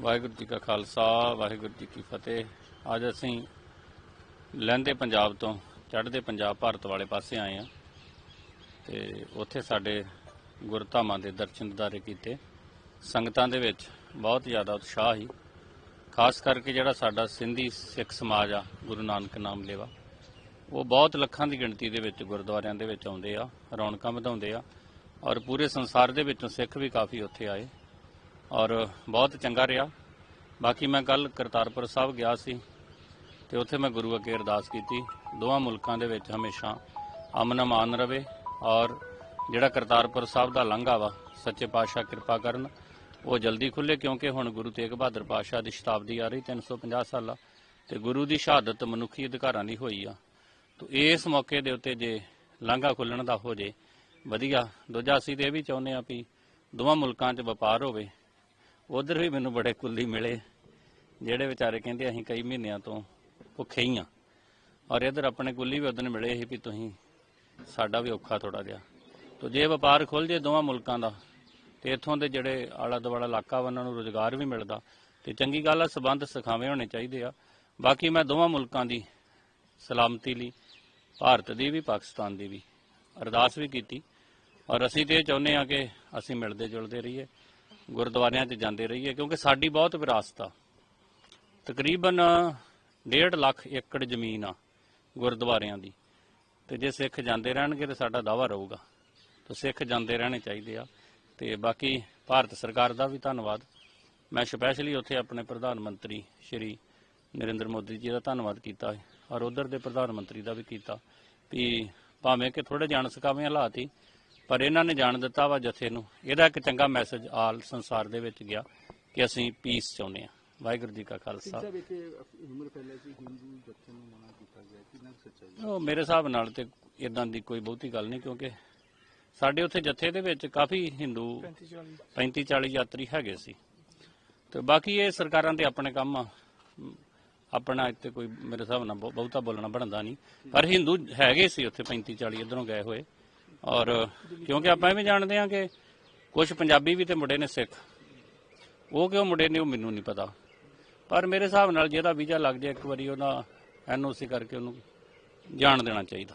ਵਾਹਿਗੁਰੂ ਜੀ ਕਾ ਖਾਲਸਾ, ਵਾਹਿਗੁਰੂ ਜੀ ਕੀ ਫਤਿਹ। ਅੱਜ ਅਸੀਂ ਲਹਿੰਦੇ ਪੰਜਾਬ ਤੋਂ, ਚੜ੍ਹਦੇ ਪੰਜਾਬ ਭਾਰਤ ਵਾਲੇ ਪਾਸੇ ਆਏ ਆ ਤੇ ਉੱਥੇ ਸਾਡੇ ਗੁਰਧਾਮਾਂ ਦੇ ਦਰਸ਼ਨ ਦਿਦਾਰੇ ਕੀਤੇ। ਸੰਗਤਾਂ ਦੇ ਵਿੱਚ ਬਹੁਤ ਜ਼ਿਆਦਾ ਉਤਸ਼ਾਹ ਸੀ। ਖਾਸ ਕਰਕੇ ਜਿਹੜਾ ਸਾਡਾ ਸਿੰਧੀ ਸਿੱਖ ਸਮਾਜ ਆ, ਗੁਰੂ ਨਾਨਕ ਨਾਮ ਲੇਵਾ, ਉਹ ਬਹੁਤ ਲੱਖਾਂ ਦੀ ਗਿਣਤੀ ਦੇ ਵਿੱਚ ਗੁਰਦੁਆਰਿਆਂ ਦੇ ਵਿੱਚ ਆਉਂਦੇ ਆ, ਰੌਣਕਾਂ ਵਧਾਉਂਦੇ ਆ ਔਰ ਪੂਰੇ ਸੰਸਾਰ ਦੇ ਵਿੱਚੋਂ ਸਿੱਖ ਵੀ ਕਾਫੀ ਉੱਥੇ ਆਏ। ਔਰ ਬਹੁਤ ਚੰਗਾ ਰਿਹਾ। ਬਾਕੀ ਮੈਂ ਕੱਲ ਕਰਤਾਰਪੁਰ ਸਾਹਿਬ ਗਿਆ ਸੀ ਤੇ ਉੱਥੇ ਮੈਂ ਗੁਰੂ ਅੱਗੇ ਅਰਦਾਸ ਕੀਤੀ। ਦੋਵਾਂ ਮੁਲਕਾਂ ਦੇ ਵਿੱਚ ਹਮੇਸ਼ਾ ਅਮਨ ਅਮਾਨ ਰਵੇ ਔਰ ਜਿਹੜਾ ਕਰਤਾਰਪੁਰ ਸਾਹਿਬ ਦਾ ਲੰਘਾ ਵਾ, ਸੱਚੇ ਪਾਤਸ਼ਾਹ ਕਿਰਪਾ ਕਰਨ, ਉਹ ਜਲਦੀ ਖੁੱਲੇ ਕਿਉਂਕਿ ਹੁਣ ਗੁਰੂ ਤੇਗ ਬਹਾਦਰ ਪਾਤਸ਼ਾਹ ਦੀ ਸ਼ਤਾਬਦੀ ਆ ਰਹੀ 350 ਸਾਲਾ ਤੇ ਗੁਰੂ ਦੀ ਸ਼ਹਾਦਤ ਮਨੁੱਖੀ ਅਧਿਕਾਰਾਂ ਦੀ ਹੋਈ ਆ। ਤੋ ਇਸ ਮੌਕੇ ਦੇ ਉੱਤੇ ਜੇ ਲਾਂਘਾ ਖੁੱਲਣ ਦਾ ਹੋ ਜੇ, ਵਧੀਆ। ਦੂਜਾ ਅਸੀਂ ਤੇ ਇਹ ਵੀ ਚਾਹੁੰਦੇ ਆ ਵੀ ਦੋਵਾਂ ਮੁਲਕਾਂ 'ਚ ਵਪਾਰ ਹੋਵੇ ਉਧਰ ਵੀ ਮੈਨੂੰ ਬੜੇ ਕੁੱਲੀ ਮਿਲੇ, ਜਿਹੜੇ ਵਿਚਾਰੇ ਕਹਿੰਦੇ ਅਸੀਂ ਕਈ ਮਹੀਨਿਆਂ ਤੋਂ ਭੁੱਖੇ ਹੀ ਆ ਔਰ ਇਧਰ ਆਪਣੇ ਕੁੱਲੀ ਵੀ ਉਦੋਂ ਮਿਲੇ ਸੀ ਵੀ ਤੁਸੀਂ, ਸਾਡਾ ਵੀ ਔਖਾ ਥੋੜਾ ਜਿਹਾ। ਤੋ ਜੇ ਵਪਾਰ ਖੁੱਲ ਜੇ ਦੋਵਾਂ ਮੁਲਕਾਂ ਦਾ, ਤੇ ਇੱਥੋਂ ਦੇ ਜਿਹੜੇ ਆਲਾ ਦੁਆਲਾ ਇਲਾਕਾ ਵਾ, ਉਹਨਾਂ ਨੂੰ ਰੋਜ਼ਗਾਰ ਵੀ ਮਿਲਦਾ। ਤੇ ਚੰਗੀ ਗੱਲ ਆ, ਸਬੰਧ ਸਖਾਵੇਂ ਹੋਣੇ ਚਾਹੀਦੇ ਆ। ਬਾਕੀ ਮੈਂ ਦੋਵਾਂ ਮੁਲਕਾਂ ਦੀ ਸਲਾਮਤੀ ਲਈ, ਭਾਰਤ ਦੀ ਵੀ, ਪਾਕਿਸਤਾਨ ਦੀ ਵੀ ਅਰਦਾਸ ਵੀ ਕੀਤੀ। ਔਰ ਅਸੀਂ ਤੇ ਇਹ ਚਾਹੁੰਦੇ ਆ ਕਿ ਅਸੀਂ ਮਿਲਦੇ ਜੁਲਦੇ ਰਹੀਏ। ਗੁਰਦੁਆਰਿਆਂ 'ਚ ਜਾਂਦੇ ਰਹੀਏ, ਕਿਉਂਕਿ ਸਾਡੀ ਬਹੁਤ ਵਿਰਾਸਤ ਆ। ਤਕਰੀਬਨ 1.5 ਲੱਖ ਏਕੜ ਜ਼ਮੀਨ ਆ ਗੁਰਦੁਆਰਿਆਂ ਦੀ। ਤੇ ਜੇ ਸਿੱਖ ਜਾਂਦੇ ਰਹਿਣਗੇ ਤੇ ਸਾਡਾ ਦਾਵਾ ਰਹੂਗਾ। ਤਾਂ ਸਿੱਖ ਜਾਂਦੇ ਰਹਿਣੇ ਚਾਹੀਦੇ ਆ। ਤੇ ਬਾਕੀ ਭਾਰਤ ਸਰਕਾਰ ਦਾ ਵੀ ਧੰਨਵਾਦ। ਮੈਂ ਸਪੈਸ਼ਲੀ ਉੱਥੇ ਆਪਣੇ ਪ੍ਰਧਾਨ ਮੰਤਰੀ ਸ਼੍ਰੀ ਨਰਿੰਦਰ ਮੋਦੀ ਜੀ ਦਾ ਧੰਨਵਾਦ ਕੀਤਾ ਔਰ ਉਧਰ ਦੇ ਪ੍ਰਧਾਨ ਮੰਤਰੀ ਦਾ ਵੀ ਕੀਤਾ। ਵੀ ਭਾਵੇਂ ਕਿ ਥੋੜੇ ਜਾਣ ਸਕਾਵੇਂ ਹਾਲਾਤ ਹੀ ਪਰ ਇਹਨਾਂ ਨੇ ਜਾਣ ਦਿੱਤਾ ਵਾ ਜਥੇ ਨੂੰ। ਇਹਦਾ ਇੱਕ ਚੰਗਾ ਮੈਸੇਜ ਆਲ ਸੰਸਾਰ ਦੇ ਵਿੱਚ ਗਿਆ ਕਿ ਅਸੀਂ ਪੀਸ ਚਾਹੁੰਦੇ ਆ ਵਾਹਿਗੁਰੂ ਜੀ ਕਾ ਖਾਲਸਾ। ਉਹ ਮੇਰੇ ਹਿਸਾਬ ਨਾਲ ਤੇ ਇਦਾਂ ਦੀ ਕੋਈ ਬਹੁਤੀ ਗੱਲ ਨਹੀਂ ਕਿਉਂਕਿ ਸਾਡੇ ਉੱਥੇ ਜਥੇ ਦੇ ਵਿੱਚ ਕਾਫੀ ਹਿੰਦੂ 35 40 ਯਾਤਰੀ ਹੈਗੇ ਸੀ। ਤੇ ਬਾਕੀ ਇਹ ਸਰਕਾਰਾਂ ਦੇ ਆਪਣੇ ਕੰਮ ਆ। ਆਪਣਾ ਇੱਥੇ ਕੋਈ ਮੇਰੇ ਹਿਸਾਬ ਨਾਲ ਬਹੁ- ਬਹੁਤਾ ਬੋਲਣਾ ਬਣਦਾ ਨਹੀਂ। ਪਰ ਹਿੰਦੂ ਹੈਗੇ ਸੀ ਉੱਥੇ 35 40 ਇਧਰੋਂ ਗਏ ਹੋਏ। ਔਰ ਕਿਉਂਕਿ ਆਪਾਂ ਇਹ ਵੀ ਜਾਣਦੇ ਹਾਂ ਕਿ ਕੁਝ ਪੰਜਾਬੀ ਵੀ ਤੇ ਮੁੰਡੇ ਨੇ ਸਿੱਖ। ਉਹ ਕਿਉਂ ਮੁੰਡੇ ਨੇ, ਉਹ ਮੈਨੂੰ ਨਹੀਂ ਪਤਾ। ਪਰ ਮੇਰੇ ਹਿਸਾਬ ਨਾਲ ਜਿਹਦਾ ਵੀਜ਼ਾ ਲੱਗ ਜਾਏ ਇੱਕ ਵਾਰੀ, ਉਹਦਾ ਐਨਓਸੀ ਕਰਕੇ ਉਹਨੂੰ ਜਾਣ ਦੇਣਾ ਚਾਹੀਦਾ।